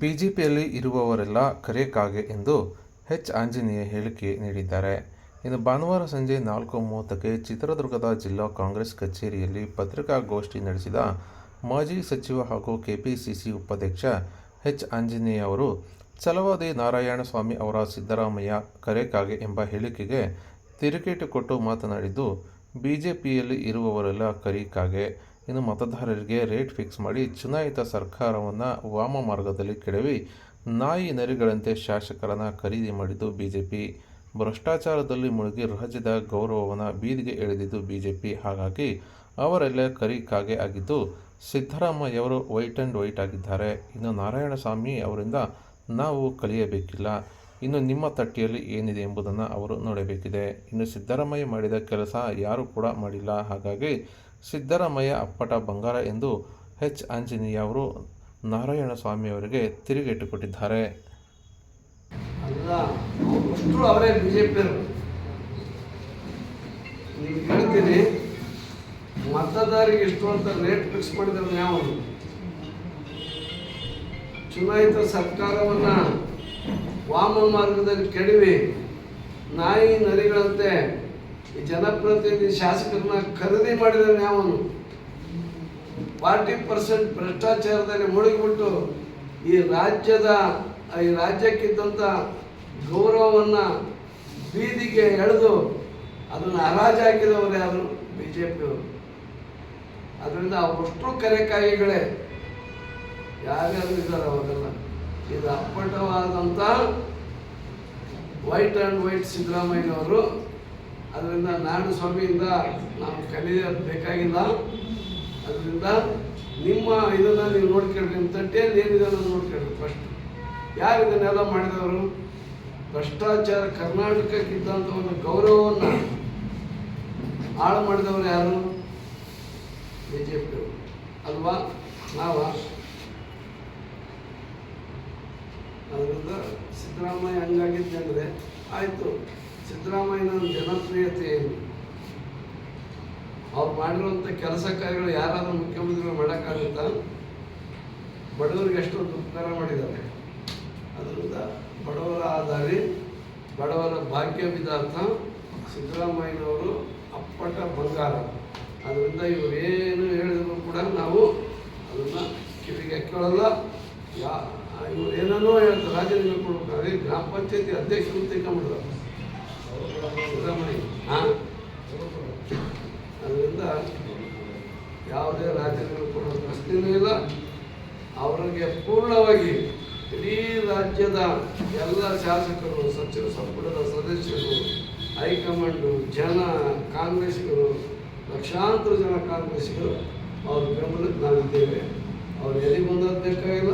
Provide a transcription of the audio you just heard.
ಬಿಜೆಪಿಯಲ್ಲಿ ಇರುವವರೆಲ್ಲ ಕರೆ ಕಾಗೆ ಎಂದು ಹೆಚ್ ಆಂಜನೇಯ ಹೇಳಿಕೆ ನೀಡಿದ್ದಾರೆ. ಇನ್ನು ಭಾನುವಾರ ಸಂಜೆ ನಾಲ್ಕು ಮೂವತ್ತಕ್ಕೆ ಚಿತ್ರದುರ್ಗದ ಜಿಲ್ಲಾ ಕಾಂಗ್ರೆಸ್ ಕಚೇರಿಯಲ್ಲಿ ಪತ್ರಿಕಾಗೋಷ್ಠಿ ನಡೆಸಿದ ಮಾಜಿ ಸಚಿವ ಹಾಗೂ ಕೆಪಿಸಿಸಿ ಉಪಾಧ್ಯಕ್ಷ ಎಚ್. ಆಂಜನೇಯ ಅವರು, ಛಲವಾದಿ ನಾರಾಯಣಸ್ವಾಮಿ ಅವರ ಸಿದ್ದರಾಮಯ್ಯ ಕರೆ ಕಾಗೆ ಎಂಬ ಹೇಳಿಕೆಗೆ ತಿರುಗೇಟು ಕೊಟ್ಟು ಮಾತನಾಡಿದ್ದು, ಬಿಜೆಪಿಯಲ್ಲಿ ಇರುವವರೆಲ್ಲ ಕರಿ ಕಾಗೆ. ಇನ್ನು ಮತದಾರರಿಗೆ ರೇಟ್ ಫಿಕ್ಸ್ ಮಾಡಿ ಚುನಾಯಿತ ಸರ್ಕಾರವನ್ನು ವಾಮ ಮಾರ್ಗದಲ್ಲಿ ಕೆಡವಿ ನಾಯಿ ನರಿಗಳಂತೆ ಶಾಸಕರನ್ನು ಖರೀದಿ ಮಾಡಿದ್ದು ಬಿಜೆಪಿ. ಭ್ರಷ್ಟಾಚಾರದಲ್ಲಿ ಮುಳುಗಿ ರಾಜ್ಯದ ಗೌರವವನ್ನು ಬೀದಿಗೆ ಎಳೆದಿದ್ದು ಬಿಜೆಪಿ. ಹಾಗಾಗಿ ಅವರೆಲ್ಲ ಕರಿ ಕಾಗೆ ಆಗಿದ್ದು ಸಿದ್ದರಾಮಯ್ಯವರು ವೈಟ್ ಆ್ಯಂಡ್ ವೈಟ್ ಆಗಿದ್ದಾರೆ. ಇನ್ನು ನಾರಾಯಣಸ್ವಾಮಿ ಅವರಿಂದ ನಾವು ಕಲಿಯಬೇಕಿಲ್ಲ. ಇನ್ನು ನಿಮ್ಮ ತಟ್ಟಿಯಲ್ಲಿ ಏನಿದೆ ಎಂಬುದನ್ನು ಅವರು ನೋಡಬೇಕಿದೆ. ಇನ್ನು ಸಿದ್ದರಾಮಯ್ಯ ಮಾಡಿದ ಕೆಲಸ ಯಾರೂ ಕೂಡ ಮಾಡಿಲ್ಲ. ಹಾಗಾಗಿ ಸಿದ್ದರಾಮಯ್ಯ ಅಪ್ಪಟ ಬಂಗಾರ ಎಂದು ಎಚ್. ಆಂಜನೇಯ ಅವರು ನಾರಾಯಣಸ್ವಾಮಿ ಅವರಿಗೆ ತಿರುಗೇಟು ಕೊಟ್ಟಿದ್ದಾರೆ ಮತದಾರರಿಗೆ ಎಷ್ಟು ಅಂತ ರೇಟ್ ಫಿಕ್ಸ್ ಮಾಡಿದ್ರೆ ಯಾವ ಚುನಾಯಿತ ಸರ್ಕಾರವನ್ನ ವಾಮ ಮಾರ್ಗದಲ್ಲಿ ಕೆಡವಿ, ನಾಯಿ ನರಿಗಳಂತೆ ಈ ಜನಪ್ರತಿನಿಧಿ ಶಾಸಕರನ್ನ ಖರೀದಿ ಮಾಡಿದವನು ಯಾವನು? ಫಾರ್ಟಿ ಪರ್ಸೆಂಟ್ ಭ್ರಷ್ಟಾಚಾರದಲ್ಲಿ ಮುಳುಗಿಬಿಟ್ಟು ಈ ರಾಜ್ಯದ, ಈ ರಾಜ್ಯಕ್ಕಿದ್ದಂಥ ಗೌರವವನ್ನು ಬೀದಿಗೆ ಎಳೆದು ಅದನ್ನು ಹರಾಜಾಕಿದವರು ಯಾರು ಬಿ ಜೆ ಪಿಯವರು ಅದರಿಂದ ಅವಷ್ಟು ಕರೆಕಾಯಿಗಳೇ ಯಾರ್ಯಾರು ಇದ್ದಾರೆ ಅವಾಗೆಲ್ಲ. ಇದು ಅಪ್ಪಟವಾದಂಥ ವೈಟ್ ಆ್ಯಂಡ್ ವೈಟ್ ಸಿದ್ದರಾಮಯ್ಯನವರು. ಅದರಿಂದ ನಾರಾಯಣ ಸ್ವಾಮಿಯಿಂದ ನಾವು ಕಲಿಯೋದು ಬೇಕಾಗಿಲ್ಲ. ಅದರಿಂದ ನಿಮ್ಮ ಇದನ್ನು ನೀವು ನೋಡ್ಕೊಳ್ರಿ ನಿಮ್ಮ ತಟ್ಟೆಯಲ್ಲಿ ಏನಿದೆ ಅನ್ನೋದು ನೋಡ್ಕೊಳ್ರಿ ಫಸ್ಟ್ ಯಾರು ಇದನ್ನೆಲ್ಲ ಮಾಡಿದವರು? ಭ್ರಷ್ಟಾಚಾರ ಕರ್ನಾಟಕಕ್ಕಿದ್ದಂಥ ಒಂದು ಗೌರವವನ್ನು ಹಾಳು ಮಾಡಿದವರು ಯಾರು? ಬಿ ಜೆ ಅಲ್ವಾ? ನಾವ ಅದರಿಂದ ಸಿದ್ದರಾಮಯ್ಯ ಹಂಗಾಗಿದ್ದೆ ಅಂದರೆ ಆಯಿತು. ಸಿದ್ದರಾಮಯ್ಯನ ಜನಪ್ರಿಯತೆ ಏನು? ಅವ್ರು ಮಾಡಿರುವಂಥ ಕೆಲಸ ಕಾರ್ಯಗಳು ಯಾರಾದರೂ ಮುಖ್ಯಮಂತ್ರಿಗಳು ಮಾಡೋಕ್ಕಾಗುತ್ತಾ? ಬಡವರಿಗೆ ಎಷ್ಟೊಂದು ಉಪಕಾರ ಮಾಡಿದ್ದಾರೆ. ಅದರಿಂದ ಬಡವರ ಆಧಾರಿ, ಬಡವರ ಭಾಗ್ಯ ವಿಧಾರ್ಥ ಸಿದ್ದರಾಮಯ್ಯನವರು ಅಪ್ಪಟ ಬಂಗಾರ. ಅದರಿಂದ ಇವರೇನು ಹೇಳಿದ್ರು ಕೂಡ ನಾವು ಅದನ್ನು ಕಿವಿಗೆ ಕೇಳಲ್ಲ ಯಾ, ಇವ್ರು ಏನನ್ನೋ ಹೇಳ್ತಾರೆ ರಾಜೀನಾಮೆ ಕೊಡ್ಬೇಕು. ಗ್ರಾಮ ಪಂಚಾಯತಿ ಅಧ್ಯಕ್ಷರು ತೆಗೊಂಡ್ಬಿಡ್ತಾರೆ ಸಿದ್ದರಾಮಯ್ಯ, ಹಾಂ? ಅದರಿಂದ ಯಾವುದೇ ರಾಜ್ಯಗಳು ಕೊಡೋ ಪ್ರಶ್ನೆಯೂ ಇಲ್ಲ. ಅವರಿಗೆ ಪೂರ್ಣವಾಗಿ ಇಡೀ ರಾಜ್ಯದ ಎಲ್ಲ ಶಾಸಕರು, ಸಚಿವ ಸಂಪುಟದ ಸದಸ್ಯರು, ಹೈಕಮಾಂಡು, ಜನ ಕಾಂಗ್ರೆಸ್ಗಳು ಲಕ್ಷಾಂತರ ಜನ ಕಾಂಗ್ರೆಸ್ಗಳು ಅವ್ರ ಬೆಂಬಲಕ್ಕೆ ನಾವಿದ್ದೇವೆ. ಅವ್ರು ಎಲ್ಲಿ ಬಂದದ್ದು ಬೇಕಾಗಿಲ್ಲ.